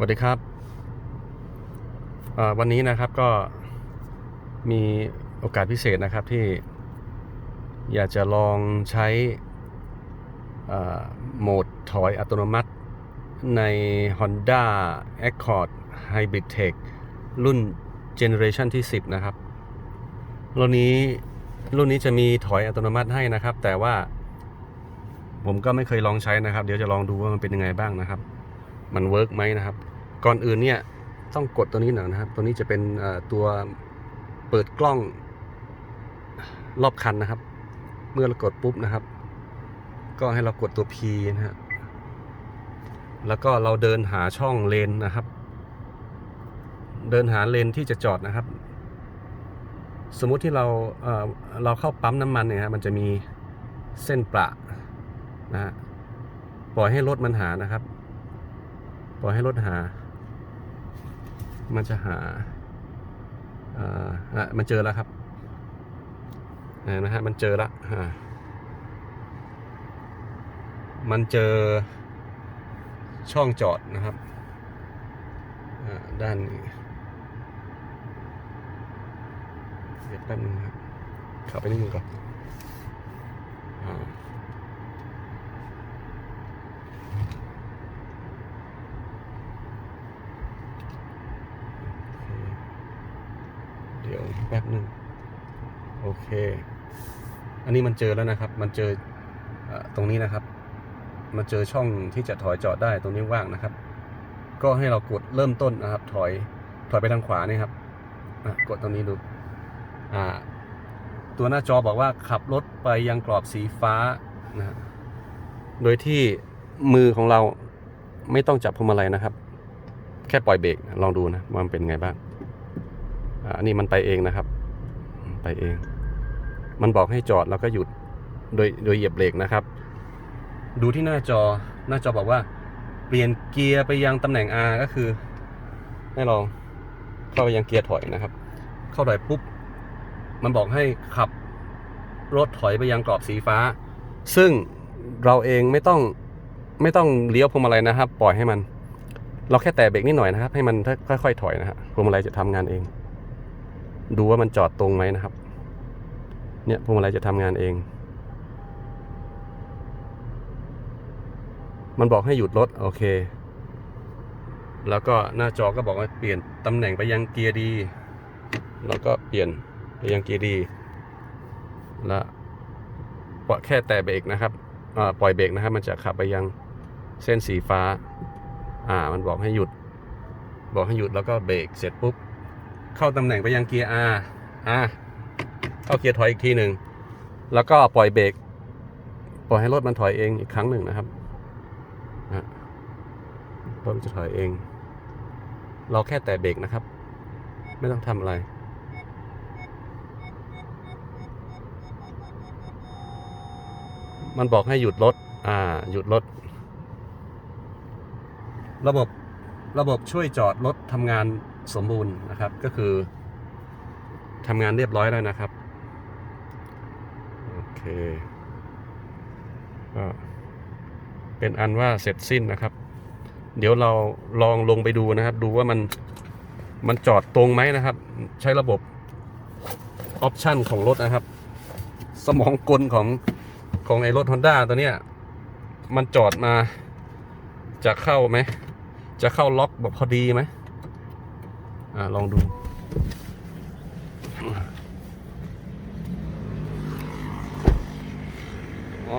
สวัสดีครับ วันนี้นะครับก็มีโอกาสพิเศษนะครับที่อยากจะลองใช้โหมดถอยอัตโนมัติใน Honda Accord Hybrid Tech รุ่น Generation ที่ 10 นะครับ รุ่นนี้รุ่นนี้จะมีถอยอัตโนมัติให้นะครับ แต่ว่าผมก็ไม่เคยลองใช้นะครับ เดี๋ยวจะลองดูว่ามันเป็นยังไงบ้างนะครับ มันเวิร์กไหมนะครับ ก่อนอื่นเนี่ยต้องกดตัวนี้หน่อยนะครับ ตัวนี้จะเป็นตัวเปิดกล้องรอบคันนะครับ เมื่อเรากดปุ๊บนะครับ ก็ให้เรากดตัว P นะฮะแล้วก็เราเดินหาช่องเลนนะครับ เดินหาเลนที่จะจอดนะครับ สมมุติที่เราเเราเข้าปั๊มน้ำมันเนี่ยฮะมันจะมีเส้นประนะฮะปล่อยให้รถมันหานะครับ ปล่อยให้รถหา มันจะหาอ่าอะมันเจอแล้วครับนไหมฮะมันเจอละมันเจอช่องจอดนะครับอ่าด้านนี้เดี๋ยวแป๊บนึงครับขับไปนิดนึงก่อนอ่า เดี๋ยวแป๊บหนึ่งโอเค อันนี้มันเจอแล้วนะครับ มันเจออตรงนี้นะครับ มันเจอช่องที่จะถอยจอดได้ตรงนี้ว่างนะครับ ก็ให้เรากดเริ่มต้นนะครับ ถอยถอยไปทางขวานี่ครับกดตรงนี้ดูตัวหน้าจอบอกว่าขับรถไปยังกรอบสีฟ้านะฮะโดยที่มือของเราไม่ต้องจับพวงมาลัยนะครับ แค่ปล่อยเบรกลองดูนะว่ามันเป็นไงบ้าง อันนี้มันไปเองนะครับ ไปเอง มันบอกให้จอดแล้วก็หยุดโดยโดยเหยียบเบรกนะครับ ดูที่หน้าจอหน้าจอบอกว่าเปลี่ยนเกียร์ไปยังตำแหน่ง R ก็คือ ให้เราเข้าไปยังเกียร์ถอยนะครับ เข้าถอยปุ๊บ มันบอกให้ขับรถถอยไปยังกรอบสีฟ้า ซึ่งเราเองไม่ต้องไม่ต้องเลี้ยวพวงมาลัยนะครับ ปล่อยให้มัน เราแค่แตะเบรกนิดหน่อยนะครับ ให้มันค่อยๆถอยนะฮะพวงมาลัยจะทำงานเอง ดูว่ามันจอดตรงไหมนะครับ เนี่ยพวงมาลัยจะทำงานเอง มันบอกให้หยุดรถโอเค แล้วก็หน้าจอก็บอกว่าเปลี่ยนตำแหน่งไปยังเกียร์ดี แล้วก็เปลี่ยนไปยังเกียร์ดี แล้วปล่อแค่แตะเบรกนะครับอ่าปล่อยเบรกนะครับ มันจะขับไปยังเส้นสีฟ้า อ่า มันบอกให้หยุด บอกให้หยุดแล้วก็เบรกเสร็จปุ๊บ เข้าตำแหน่งไปยังเกียร์ R R เข้าเกียร์ถอยอีกทีหนึ่ง แล้วก็ปล่อยเบรกปล่อยให้รถมันถอยเองอีกครั้งหนึ่งนะครับนะรถมันจะถอยเอง เราแค่แตะเบรกนะครับ ไม่ต้องทำอะไรมันบอกให้หยุดรถ อ่า หยุดรถ ระบบ ระบบช่วยจอดรถทำงาน สมบูรณ์นะครับ ก็คือทำงานเรียบร้อยแล้วนะครับ โอเคก็เป็นอันว่าเสร็จสิ้นนะครับ เดี๋ยวเราลองลงไปดูนะครับ ดูว่ามันมันจอดตรงไหมนะครับ ใช้ระบบออปชันของรถนะครับ สมองกลของของไอ้รถ Honda ตัวเนี้ย มันจอดมาจะเข้าไหม จะเข้าล็อกแบบพอดีไหม อ่าลองดูอ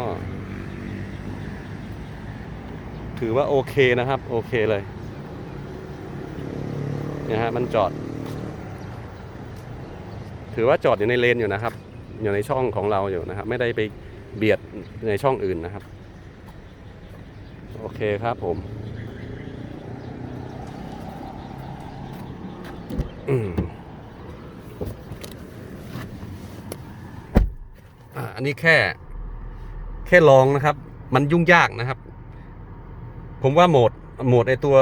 ถือว่าโอเคนะครับ โอเคเลยเนี่ยฮะมันจอด ถือว่าจอดอยู่ในเลนอยู่นะครับ อยู่ในช่องของเราอยู่นะครับ ไม่ได้ไปเบียดในช่องอื่นนะครับ โอเคครับผม อืมอันนี้แค่ แค่ลองนะครับ มันยุ่งยากนะครับ ผมว่าโหมดโหมดไอตัว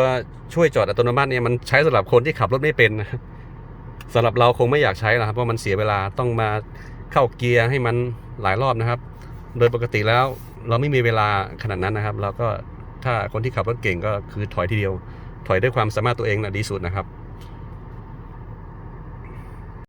ช่วยจอดอัตโนมัติเนี่ยมันใช้สำหรับคนที่ขับรถไม่เป็นนะสำหรับเราคงไม่อยากใช้หรอกครับเพราะมันเสียเวลาต้องมาเข้าเกียร์ให้มันหลายรอบนะครับ โดยปกติแล้วเราไม่มีเวลาขนาดนั้นนะครับ เราก็ถ้าคนที่ขับรถเก่งก็คือถอยทีเดียว ถอยด้วยความสามารถตัวเองนะดีสุดนะครับ